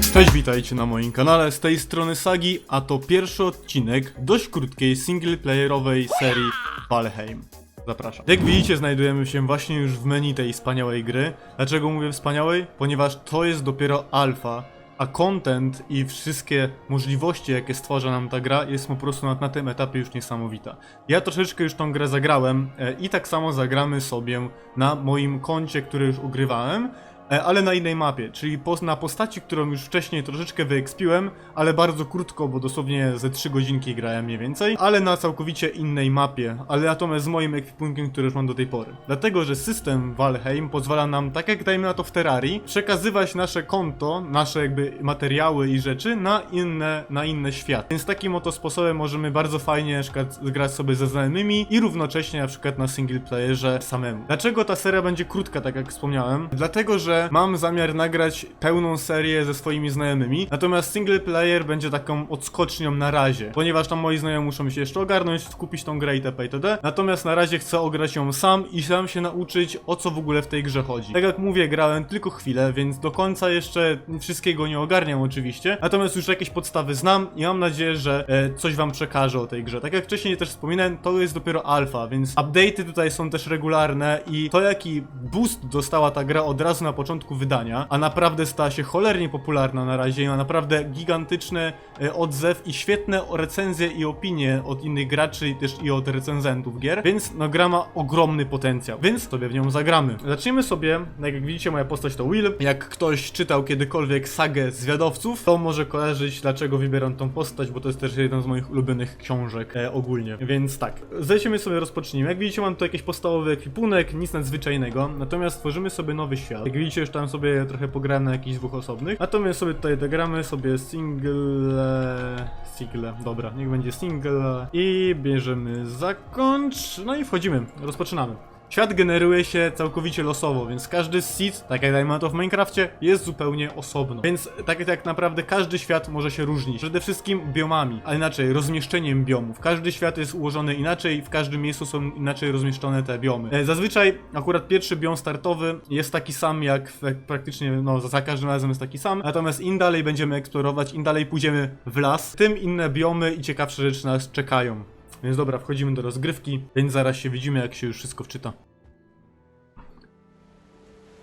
Cześć, witajcie na moim kanale, z tej strony Sagi, a to pierwszy odcinek dość krótkiej singleplayerowej serii Valheim. Zapraszam. Jak widzicie, znajdujemy się właśnie już w menu tej wspaniałej gry. Dlaczego mówię wspaniałej? Ponieważ to jest dopiero alfa, a content i wszystkie możliwości, jakie stwarza nam ta gra, jest po prostu na, na tym etapie już niesamowita. Ja troszeczkę już tą grę zagrałem e, i tak samo zagramy sobie na moim koncie, które już ugrywałem. E, ale na innej mapie, czyli na postaci, którą już wcześniej troszeczkę wyekspiłem, ale bardzo krótko, bo dosłownie ze 3 godzinki grałem mniej więcej, ale na całkowicie innej mapie, ale natomiast z moim ekwipunkiem, który już mam do tej pory. Dlatego, że system Valheim pozwala nam, tak jak dajmy na to w Terrarii, przekazywać nasze konto, nasze jakby materiały i rzeczy na inne, na inne światy. Więc takim oto sposobem możemy bardzo fajnie grać sobie ze znajomymi i równocześnie na przykład na single playerze samemu. Dlaczego ta seria będzie krótka, tak jak wspomniałem? Dlatego, że mam zamiar nagrać pełną serię ze swoimi znajomymi, natomiast single player będzie taką odskocznią na razie, ponieważ tam moi znajomi muszą się jeszcze ogarnąć, skupić tą grę itp. itd. Natomiast na razie chcę ograć ją sam i sam się nauczyć o co w ogóle w tej grze chodzi. Tak jak mówię, grałem tylko chwilę, więc do końca jeszcze wszystkiego nie ogarniam oczywiście, natomiast już jakieś podstawy znam i mam nadzieję, że e, coś wam przekażę o tej grze. Tak jak wcześniej też wspominałem, to jest dopiero alfa, więc update'y tutaj są też regularne i to jaki boost dostała ta gra od razu na początku wydania, a naprawdę stała się cholernie popularna na razie i ma naprawdę gigantyczny e, odzew i świetne recenzje i opinie od innych graczy i też i od recenzentów gier, więc no gra ma ogromny potencjał, więc sobie w nią zagramy. Zacznijmy sobie, tak jak widzicie moja postać to Will, jak ktoś czytał kiedykolwiek sagę Zwiadowców, to może kojarzyć dlaczego wybieram tą postać, bo to jest też jeden z moich ulubionych książek e, ogólnie, więc tak, zejdźmy sobie rozpocznijmy. Jak widzicie mam tu jakiś podstawowy ekwipunek, nic nadzwyczajnego, natomiast stworzymy sobie nowy świat. Jak widzicie już tam sobie trochę pograłem na jakichś dwóch osobnych, natomiast sobie tutaj dogramy sobie single... single, dobra, niech będzie single i bierzemy zakończ, no i wchodzimy, rozpoczynamy. Świat generuje się całkowicie losowo, więc każdy seed, tak jak to w Minecrafcie, jest zupełnie osobno. Więc tak jak naprawdę każdy świat może się różnić. Przede wszystkim biomami, a inaczej rozmieszczeniem biomów. Każdy świat jest ułożony inaczej, w każdym miejscu są inaczej rozmieszczone te biomy. E, Zazwyczaj akurat pierwszy biom startowy jest taki sam jak w, praktycznie, no za każdym razem jest taki sam, natomiast im dalej będziemy eksplorować, im dalej pójdziemy w las, tym inne biomy i ciekawsze rzeczy nas czekają. Więc dobra, wchodzimy do rozgrywki, więc zaraz się widzimy, jak się już wszystko wczyta.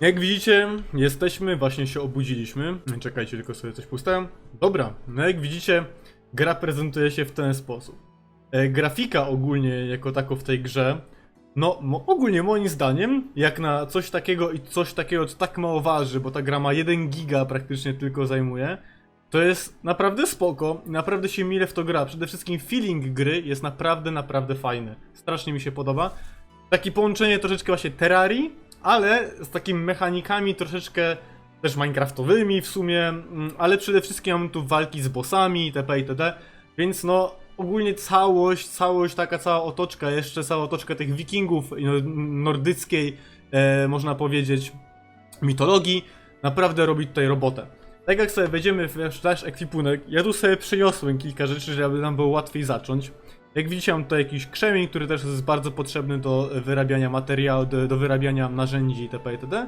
Jak widzicie, jesteśmy, właśnie się obudziliśmy. Czekajcie, tylko sobie coś pustają. Dobra, no jak widzicie, gra prezentuje się w ten sposób. E, grafika ogólnie, jako tako w tej grze, no ogólnie moim zdaniem, jak na coś takiego i coś takiego, co tak mało waży, bo ta gra ma 1 giga praktycznie tylko zajmuje, to jest naprawdę spoko, naprawdę się mile w to gra. Przede wszystkim feeling gry jest naprawdę, naprawdę fajny. Strasznie mi się podoba. Takie połączenie troszeczkę właśnie Terrarii, ale z takimi mechanikami troszeczkę też minecraftowymi w sumie, mm, ale przede wszystkim mamy tu walki z bossami itp. itd. Więc no ogólnie całość, całość, taka cała otoczka, jeszcze cała otoczka tych wikingów no, nordyckiej, e, można powiedzieć, mitologii, naprawdę robi tutaj robotę. Tak jak sobie wejdziemy w nasz ekwipunek, ja tu sobie przyniosłem kilka rzeczy, żeby nam było łatwiej zacząć. Jak widzicie mam tutaj jakiś krzemień, który też jest bardzo potrzebny do wyrabiania materiału, do, do wyrabiania narzędzi itp. itd.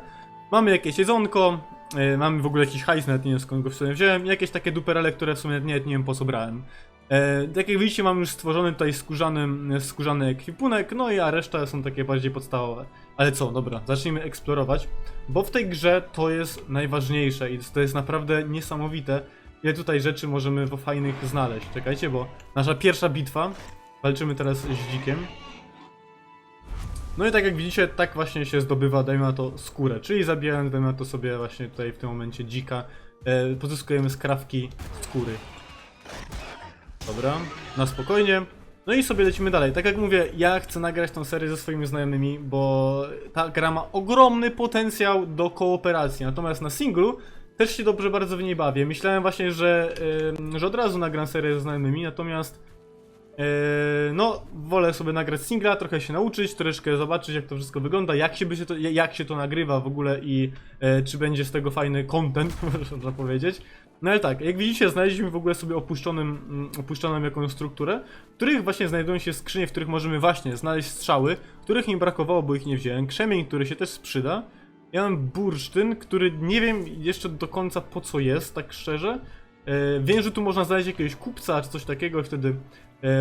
Mamy jakieś jedzonko, e, mamy w ogóle jakiś hajs, nawet nie wiem skąd go w sumie wziąłem, jakieś takie duperele, które w sumie nawet nie wiem po co brałem. E, tak jak widzicie mam już stworzony tutaj skórzany, skórzany ekwipunek, no i a reszta są takie bardziej podstawowe. Ale co, dobra, zacznijmy eksplorować, bo w tej grze to jest najważniejsze i to jest naprawdę niesamowite, ile tutaj rzeczy możemy w fajnych znaleźć. Czekajcie, bo nasza pierwsza bitwa, walczymy teraz z dzikiem. No i tak jak widzicie, tak właśnie się zdobywa, dajmy na to, skórę, czyli zabijając, dajmy na to sobie właśnie tutaj w tym momencie dzika, e, pozyskujemy skrawki skóry. Dobra, na spokojnie. No i sobie lecimy dalej. Tak jak mówię, ja chcę nagrać tą serię ze swoimi znajomymi, bo ta gra ma ogromny potencjał do kooperacji. Natomiast na singlu też się dobrze bardzo w niej bawię. Myślałem właśnie, że, yy, że od razu nagram serię ze znajomymi, natomiast no, wolę sobie nagrać singla, trochę się nauczyć, troszeczkę zobaczyć jak to wszystko wygląda, jak się, by się, to, jak się to nagrywa w ogóle i yy, czy będzie z tego fajny content, można powiedzieć. No ale tak, jak widzicie, znaleźliśmy w ogóle sobie opuszczonym, mm, opuszczoną jakąś strukturę, w których właśnie znajdują się skrzynie, w których możemy właśnie znaleźć strzały, których mi brakowało, bo ich nie wziąłem, krzemień, który się też sprzyda, Ja mam bursztyn, który nie wiem jeszcze do końca po co jest, tak szczerze. E, wiem, że tu można znaleźć jakiegoś kupca czy coś takiego i wtedy e,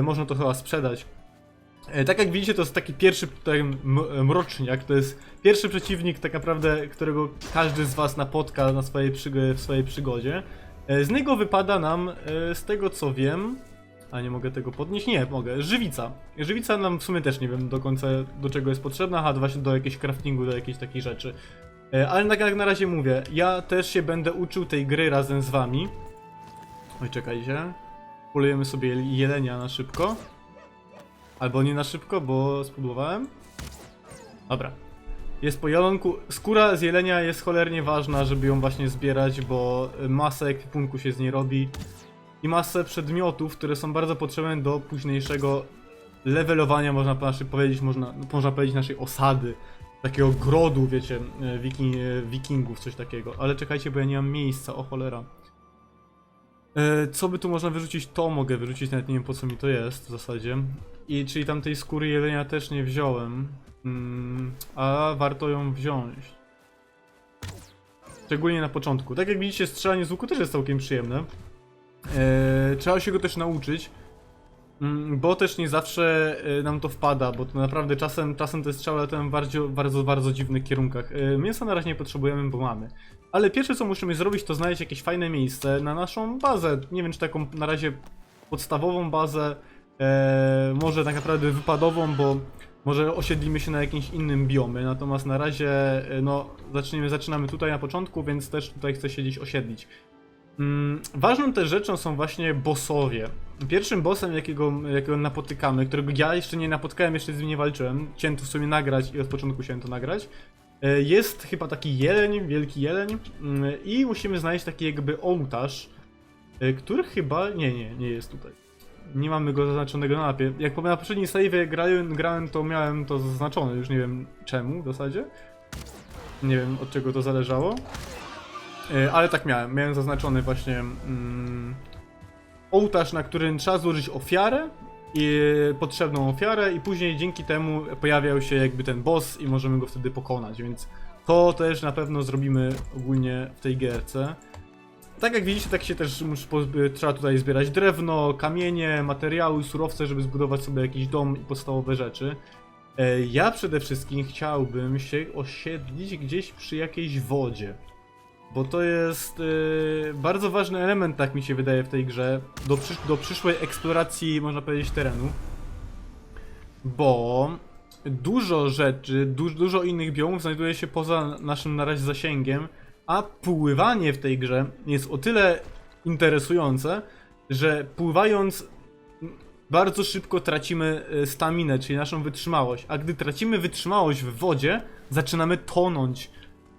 można to chyba sprzedać. E, tak jak widzicie, to jest taki pierwszy ten mroczniak, to jest pierwszy przeciwnik tak naprawdę, którego każdy z was napotka na swojej w swojej przygodzie. E, z niego wypada nam, e, z tego co wiem, a nie mogę tego podnieść? Nie, mogę. Żywica. Żywica nam w sumie też nie wiem do końca do czego jest potrzebna, a właśnie do jakiegoś craftingu, do jakiejś takiej rzeczy. E, Ale tak jak na razie mówię, ja też się będę uczył tej gry razem z wami. Oj, czekajcie. Polujemy sobie jelenia na szybko. Albo nie na szybko, bo spudłowałem. Dobra. Jest po jelonku. Skóra z jelenia jest cholernie ważna, żeby ją właśnie zbierać, bo masę ekwipunku się z niej robi. I masę przedmiotów, które są bardzo potrzebne do późniejszego levelowania, można powiedzieć, można, można powiedzieć naszej osady. Takiego grodu, wiecie, e, wiki, e, wikingów, coś takiego. Ale czekajcie, bo ja nie mam miejsca, o cholera. E, Co by tu można wyrzucić? To mogę wyrzucić, nawet nie wiem po co mi to jest w zasadzie. I czyli tamtej skóry jelenia też nie wziąłem. Mm, a warto ją wziąć. Szczególnie na początku. Tak jak widzicie, strzelanie z łuku też jest całkiem przyjemne. E, trzeba się go też nauczyć. Mm, Bo też nie zawsze e, nam to wpada, bo to naprawdę czasem, czasem te strzały latają w bardzo, bardzo, bardzo dziwnych kierunkach. E, Mięsa na razie nie potrzebujemy, bo mamy. Ale pierwsze co musimy zrobić to znaleźć jakieś fajne miejsce na naszą bazę. Nie wiem czy taką na razie podstawową bazę, e, może tak naprawdę wypadową, bo może osiedlimy się na jakimś innym biomie. Natomiast na razie e, no zaczniemy, zaczynamy tutaj na początku, więc też tutaj chcę się gdzieś osiedlić. Mm, ważną też rzeczą są właśnie bossowie. Pierwszym bossem, jakiego, jakiego napotykamy, którego ja jeszcze nie napotkałem, jeszcze z nim nie walczyłem, chciałem to w sumie nagrać i od początku chciałem to nagrać, e, jest chyba taki jeleń, wielki jeleń mm, i musimy znaleźć taki jakby ołtarz, e, który chyba, nie, nie, nie jest tutaj. Nie mamy go zaznaczonego na mapie. Jak na poprzednim save grałem, grałem, to miałem to zaznaczone, już nie wiem czemu w zasadzie. Nie wiem od czego to zależało. E, Ale tak miałem, miałem zaznaczony właśnie mm, ołtarz, na którym trzeba złożyć ofiarę i potrzebną ofiarę i później dzięki temu pojawiał się jakby ten boss i możemy go wtedy pokonać, więc to też na pewno zrobimy ogólnie w tej gierce. Tak jak widzicie, tak się też pozby- trzeba tutaj zbierać drewno, kamienie, materiały, surowce, żeby zbudować sobie jakiś dom i podstawowe rzeczy. E, Ja przede wszystkim chciałbym się osiedlić gdzieś przy jakiejś wodzie. Bo to jest yy, bardzo ważny element, tak mi się wydaje, w tej grze, do, przysz do przyszłej eksploracji, można powiedzieć, terenu. Bo dużo rzeczy, du dużo innych biomów znajduje się poza naszym na razie zasięgiem, a pływanie w tej grze jest o tyle interesujące, że pływając bardzo szybko tracimy y, staminę, czyli naszą wytrzymałość, a gdy tracimy wytrzymałość w wodzie, zaczynamy tonąć.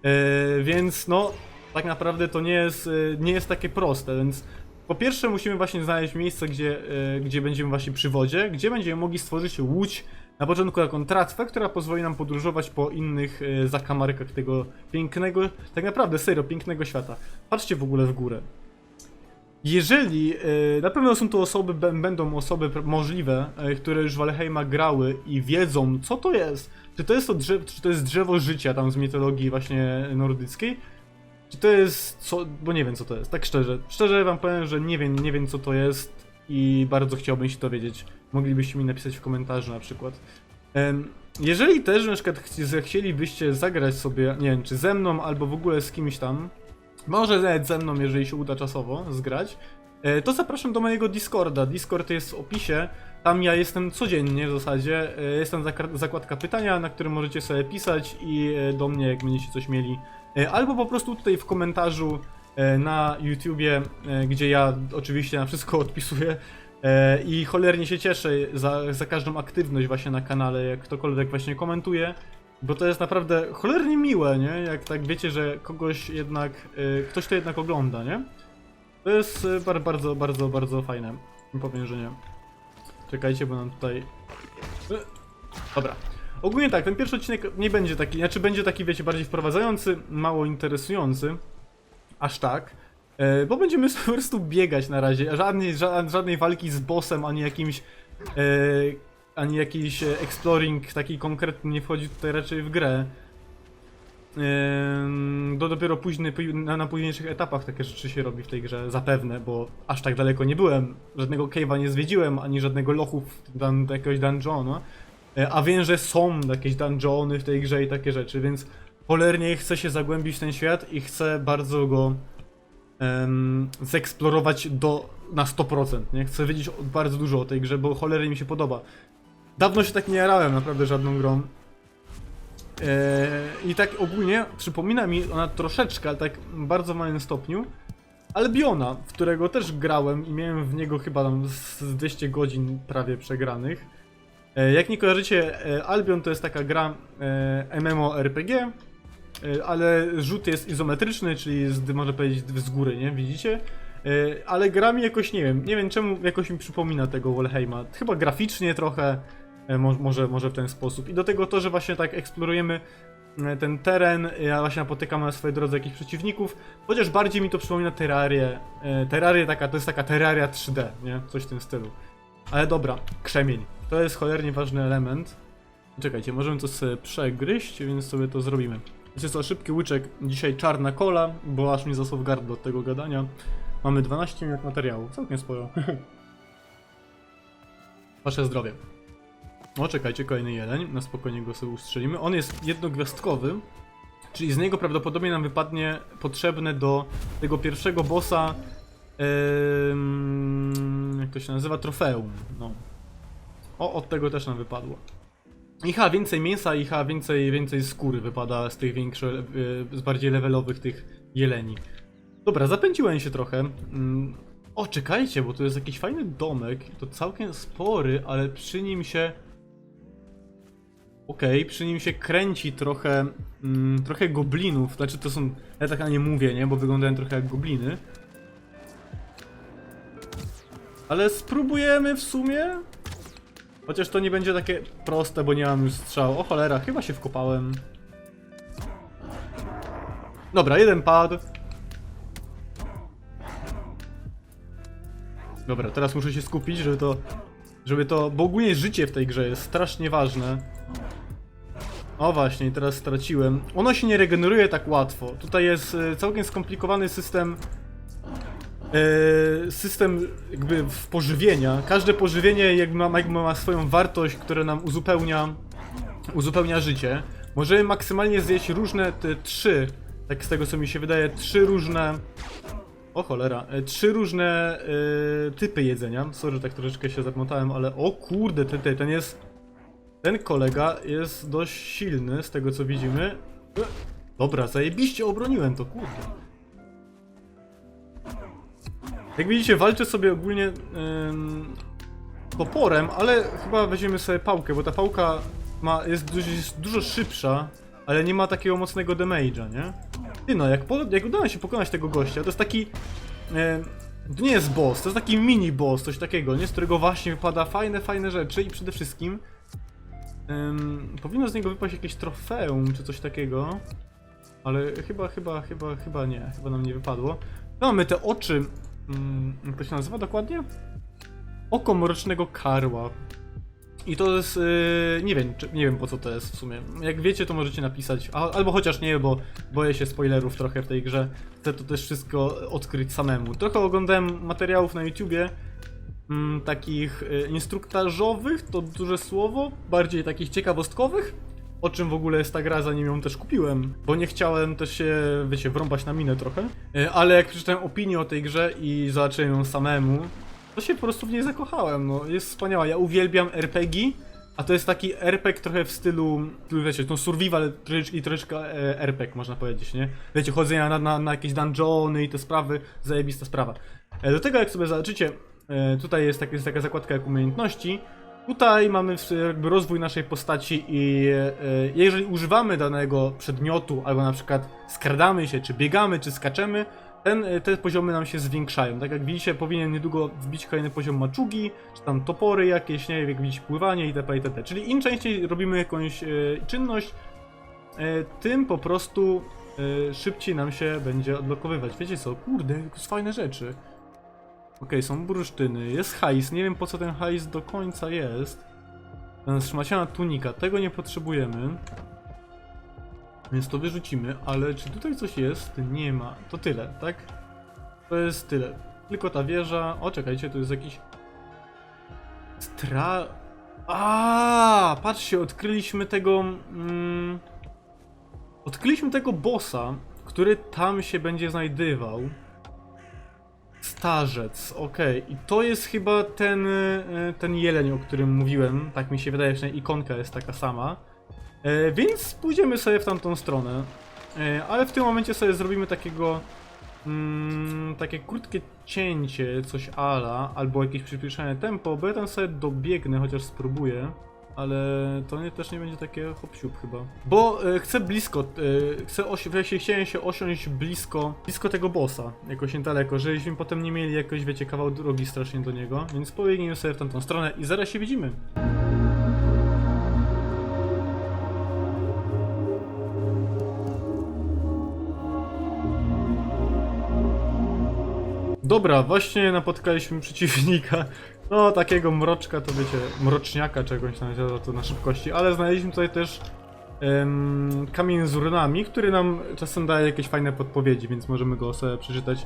Yy, więc no, tak naprawdę to nie jest, y, nie jest takie proste, więc po pierwsze musimy właśnie znaleźć miejsce, gdzie, y, gdzie będziemy właśnie przy wodzie, gdzie będziemy mogli stworzyć łódź na początku taką tratwę, która pozwoli nam podróżować po innych y, zakamarkach tego pięknego, tak naprawdę serio, pięknego świata. Patrzcie w ogóle w górę. Jeżeli, na pewno są to osoby, bę- będą osoby możliwe, które już Valheima grały i wiedzą co to jest. Czy to jest to drzewo, czy to jest drzewo życia tam z mitologii właśnie nordyckiej, czy to jest co, bo nie wiem co to jest, tak szczerze. Szczerze wam powiem, że nie wiem, nie wiem co to jest i bardzo chciałbym się dowiedzieć. Moglibyście mi napisać w komentarzu na przykład. Jeżeli też na przykład chci- chcielibyście zagrać sobie, nie wiem, czy ze mną, albo w ogóle z kimś tam, może nawet ze mną, jeżeli się uda czasowo zgrać, e, to zapraszam do mojego Discorda. Discord jest w opisie. Tam ja jestem codziennie w zasadzie. E, Jest tam zakładka pytania, na którym możecie sobie pisać i e, do mnie, jak będziecie coś mieli. E, Albo po prostu tutaj w komentarzu e, na YouTubie, e, gdzie ja oczywiście na wszystko odpisuję. I cholernie się cieszę za, za każdą aktywność właśnie na kanale, jak ktokolwiek właśnie komentuje. Bo to jest naprawdę cholernie miłe, nie? Jak tak wiecie, że kogoś jednak, ktoś to jednak ogląda, nie? To jest bar, bardzo, bardzo, bardzo fajne. Powiem, że nie. Czekajcie, bo nam tutaj... Dobra. Ogólnie tak, ten pierwszy odcinek nie będzie taki, znaczy będzie taki, wiecie, bardziej wprowadzający, mało interesujący. Aż tak. E, bo będziemy po prostu biegać na razie. Żadnej, ża żadnej walki z bossem, ani jakimś... E, ani jakiś exploring taki konkretny nie wchodzi tutaj raczej w grę. Do dopiero późny, na, późniejszych etapach takie rzeczy się robi w tej grze, zapewne, bo aż tak daleko nie byłem. Żadnego cave'a nie zwiedziłem, ani żadnego lochu w do jakiegoś dungeonu. E, A wiem, że są jakieś dungeony w tej grze i takie rzeczy, więc cholernie chcę się zagłębić w ten świat i chcę bardzo go em, zeksplorować do, na 100%, nie? Chcę wiedzieć bardzo dużo o tej grze, bo cholernie mi się podoba. Dawno się tak nie jarałem naprawdę żadną grą. Eee, I tak ogólnie przypomina mi ona troszeczkę, ale tak w bardzo małym stopniu, Albiona, w którego też grałem i miałem w niego chyba tam z 200 godzin prawie przegranych. E, Jak nie kojarzycie, e, Albion to jest taka gra e, MMORPG, ale rzut jest izometryczny, czyli z, można powiedzieć z góry, nie? Widzicie? Ale gra mi jakoś, nie wiem, nie wiem czemu jakoś mi przypomina tego Walheima. Chyba graficznie trochę, mo- może, może w ten sposób. I do tego to, że właśnie tak eksplorujemy ten teren, ja właśnie napotykam na swojej drodze jakichś przeciwników, chociaż bardziej mi to przypomina Terrarię. Terrarię taka, to jest taka Terraria 3D, nie? Coś w tym stylu. Ale dobra, krzemień. To jest cholernie ważny element. Czekajcie, możemy sobie przegryźć, więc sobie to zrobimy. Wiecie co, szybki łyczek, dzisiaj czarna kola, bo aż mi zasłał gardło od tego gadania. Mamy 12 minut materiału, całkiem sporo. Wasze zdrowie. O, czekajcie, kolejny jeden, na spokojnie go sobie ustrzelimy. On jest jednogwiazdkowy, czyli z niego prawdopodobnie nam wypadnie potrzebne do tego pierwszego bossa, em, to się nazywa, trofeum. No. O, od tego też nam wypadło. I chyba więcej mięsa i chyba więcej, więcej skóry wypada z tych większych, z bardziej levelowych tych jeleni. Dobra, zapędziłem się trochę. Mm, O, czekajcie, bo tu jest jakiś fajny domek, to całkiem spory, ale przy nim się... Okej, przy nim się kręci trochę, mm, trochę goblinów, znaczy to są, ja tak na nie mówię, nie, bo wyglądają trochę jak gobliny. Ale spróbujemy w sumie. Chociaż to nie będzie takie proste, bo nie mam już strzał. O cholera, chyba się wkopałem. Dobra, jeden padł. Dobra, teraz muszę się skupić, żeby to... Żeby to... Bo ogólnie życie w tej grze jest strasznie ważne. O właśnie, teraz straciłem. Ono się nie regeneruje tak łatwo. Tutaj jest e, całkiem skomplikowany system system jakby w pożywienia. Każde pożywienie jakby ma, jakby ma swoją wartość, która nam uzupełnia, uzupełnia życie. Możemy maksymalnie zjeść różne te trzy, tak z tego co mi się wydaje, trzy różne. O cholera, e, trzy różne e, typy jedzenia. Sorry, tak troszeczkę się zamotałem, ale o kurde, ten, ten, ten jest. Ten kolega jest dość silny z tego co widzimy. E, Dobra, zajebiście obroniłem to, kurde. Jak widzicie, walczę sobie ogólnie ym, toporem, ale chyba weźmiemy sobie pałkę, bo ta pałka ma, jest, dużo, jest dużo szybsza, ale nie ma takiego mocnego damage'a, nie? Ty no, jak, jak udało się pokonać tego gościa, to jest taki... To nie jest boss, to jest taki mini boss, coś takiego, nie? Z którego właśnie wypada fajne, fajne rzeczy i przede wszystkim powinno z niego wypaść jakieś trofeum, czy coś takiego. Ale chyba, chyba, chyba, chyba nie, chyba nam nie wypadło. No, mamy te oczy. Mm, jak to się nazywa dokładnie? Oko mrocznego karła. I to jest. Yy, nie wiem, czy, nie wiem po co to jest w sumie. Jak wiecie, to możecie napisać. A, albo chociaż nie, bo boję się spoilerów trochę w tej grze. Chcę to też wszystko odkryć samemu. Trochę oglądałem materiałów na YouTubie. Mm, takich y, instruktażowych, to duże słowo, bardziej takich ciekawostkowych, o czym w ogóle jest ta gra, zanim ją też kupiłem, bo nie chciałem też się, wiecie, wrąbać na minę trochę, E, ale jak przeczytałem opinię o tej grze i zobaczyłem ją samemu, to się po prostu w niej zakochałem, no, jest wspaniała, ja uwielbiam RPG, a to jest taki RPG trochę w stylu, wiecie, no survival i troszeczkę e, RPG można powiedzieć, nie? Wiecie, chodzenia na, na, na jakieś dungeony i te sprawy, zajebista sprawa. E, Do tego jak sobie zobaczycie, tutaj jest, tak, jest taka zakładka jak umiejętności, Tutaj mamy jakby rozwój naszej postaci i e, jeżeli używamy danego przedmiotu, albo na przykład skradamy się, czy biegamy, czy skaczemy, ten, e, te poziomy nam się zwiększają. Tak jak widzicie, powinien niedługo wbić kolejny poziom maczugi, czy tam topory jakieś, nie wiem, jak widzieć pływanie itp. itp. Czyli im częściej robimy jakąś e, czynność, e, tym po prostu e, szybciej nam się będzie odblokowywać. Wiecie co, kurde, jakieś fajne rzeczy. Okej, są bursztyny, jest hajs, nie wiem po co ten hajs do końca jest. Ten szmaciana tunika, tego nie potrzebujemy. Więc to wyrzucimy, ale czy tutaj coś jest? Nie ma. To tyle, tak? To jest tyle. Tylko ta wieża. O, czekajcie, to jest jakiś. Stra. A, patrzcie, odkryliśmy tego. Mm... Odkryliśmy tego bossa, który tam się będzie znajdywał. Starzec, okej. I to jest chyba ten, e, ten jeleń, o którym mówiłem. Tak mi się wydaje, że ikonka jest taka sama. E, więc pójdziemy sobie w tamtą stronę. E, ale w tym momencie sobie zrobimy takiego. Mm, takie krótkie cięcie, coś ala, albo jakieś przyspieszenie tempo, bo ja tam sobie dobiegnę, chociaż spróbuję. Ale to nie, też nie będzie takie hop chyba. Bo e, chcę blisko, e, chcę osi- właśnie chciałem się osiąść blisko, blisko tego bossa, jakoś niedaleko, żebyśmy potem nie mieli jakoś, wiecie, kawał drogi strasznie do niego, więc pobiegniemy sobie w tamtą stronę i zaraz się widzimy. Dobra, właśnie napotkaliśmy przeciwnika. No, takiego mroczka, to wiecie, mroczniaka czegoś nazywa to na szybkości, ale znaleźliśmy tutaj też em, kamień z runami, który nam czasem daje jakieś fajne podpowiedzi, więc możemy go sobie przeczytać.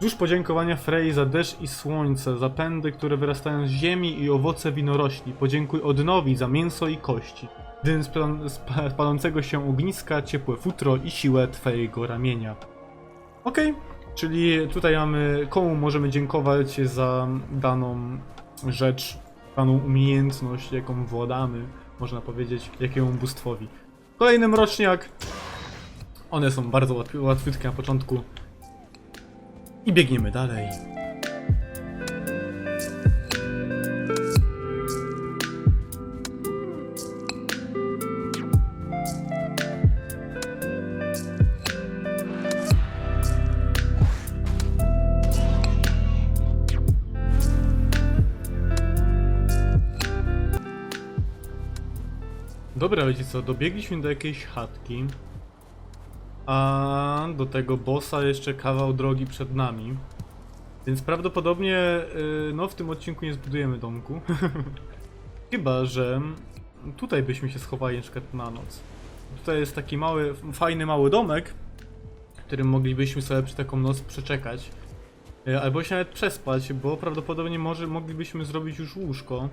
Już podziękowania Frey za deszcz i słońce, za pędy, które wyrastają z ziemi i owoce winorośli. Podziękuj Odnowi za mięso i kości. Dym z pal- z pa- palącego się ogniska, ciepłe futro i siłę twojego ramienia. Okej, czyli tutaj mamy, komu możemy dziękować za daną rzecz, daną umiejętność, jaką władamy, można powiedzieć, jakiemu bóstwowi. Kolejny mroczniak. One są bardzo łatwi- łatwiutkie na początku. I biegniemy dalej. Dobra, wiecie co, dobiegliśmy do jakiejś chatki. A do tego bossa jeszcze kawał drogi przed nami. Więc prawdopodobnie, y, no w tym odcinku nie zbudujemy domku. Chyba, że tutaj byśmy się schowali na przykład na noc. Tutaj jest taki mały, fajny mały domek, którym moglibyśmy sobie przy taką noc przeczekać. Y, Albo się nawet przespać, bo prawdopodobnie może moglibyśmy zrobić już łóżko.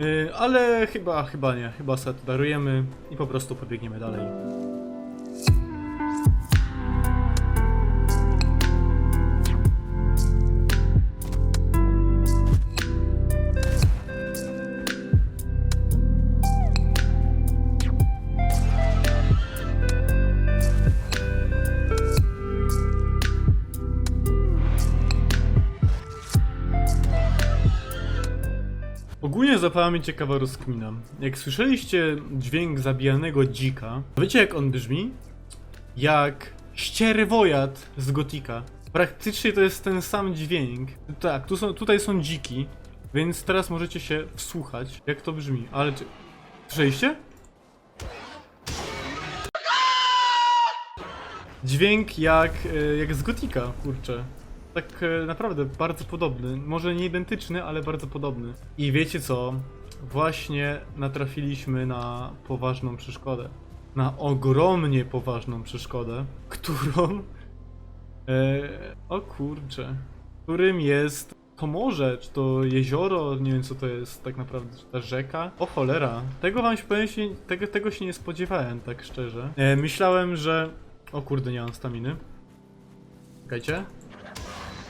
Y, Ale chyba, chyba nie. Chyba set darujemy i po prostu pobiegniemy dalej. Ogólnie zapała mnie ciekawa rozkmina. Jak słyszeliście dźwięk zabijanego dzika, wiecie jak on brzmi? Jak ścierwojad z Gotika. Praktycznie to jest ten sam dźwięk. Tak, tu są, tutaj są dziki, więc teraz możecie się wsłuchać, jak to brzmi. Ale czy... Słyszeliście? Dźwięk jak, e, jak z Gotika, kurczę. Tak e, naprawdę bardzo podobny. Może nie identyczny, ale bardzo podobny. I wiecie co? Właśnie natrafiliśmy na poważną przeszkodę. Na ogromnie poważną przeszkodę, którą. E, o kurczę. Którym jest to morze, czy to jezioro, nie wiem co to jest tak naprawdę, czy ta rzeka. O cholera, tego wam się powiem, tego, tego się nie spodziewałem, tak szczerze. E, myślałem, że... O kurde, nie mam staminy. Czekajcie.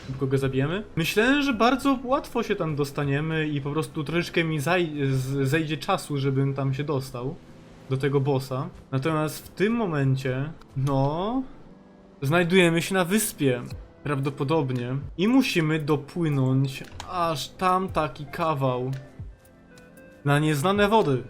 Szybko go zabijemy. Myślałem, że bardzo łatwo się tam dostaniemy i po prostu troszeczkę mi zejdzie czasu, żebym tam się dostał do tego bossa. Natomiast w tym momencie, no, znajdujemy się na wyspie. Prawdopodobnie. I musimy dopłynąć aż tam taki kawał na nieznane wody.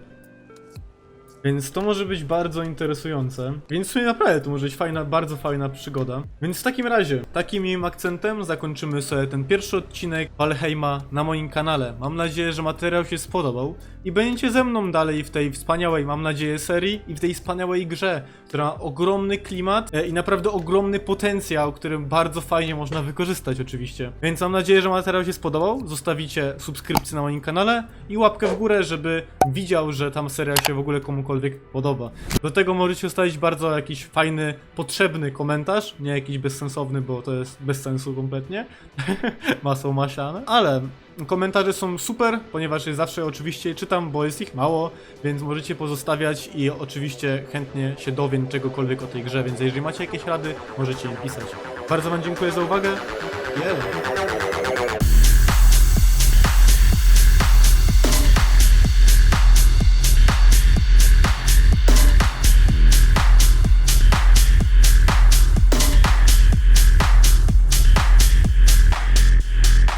Więc to może być bardzo interesujące. Więc w sumie naprawdę to może być fajna, bardzo fajna przygoda. Więc w takim razie, takim miłym akcentem zakończymy sobie ten pierwszy odcinek Valheima na moim kanale. Mam nadzieję, że materiał się spodobał i będziecie ze mną dalej w tej wspaniałej, mam nadzieję, serii i w tej wspaniałej grze, która ma ogromny klimat e, i naprawdę ogromny potencjał, który bardzo fajnie można wykorzystać oczywiście. Więc mam nadzieję, że materiał się spodobał. Zostawicie subskrypcję na moim kanale i łapkę w górę, żeby widział, że tam seria się w ogóle komukolwiek komukolwiek podoba. Do tego możecie zostawić bardzo jakiś fajny, potrzebny komentarz, nie jakiś bezsensowny, bo to jest bez sensu kompletnie. Masą masiane. Ale komentarze są super, ponieważ je zawsze oczywiście czytam, bo jest ich mało, więc możecie pozostawiać i oczywiście chętnie się dowiem czegokolwiek o tej grze, więc jeżeli macie jakieś rady, możecie im pisać. Bardzo wam dziękuję za uwagę. Jelo.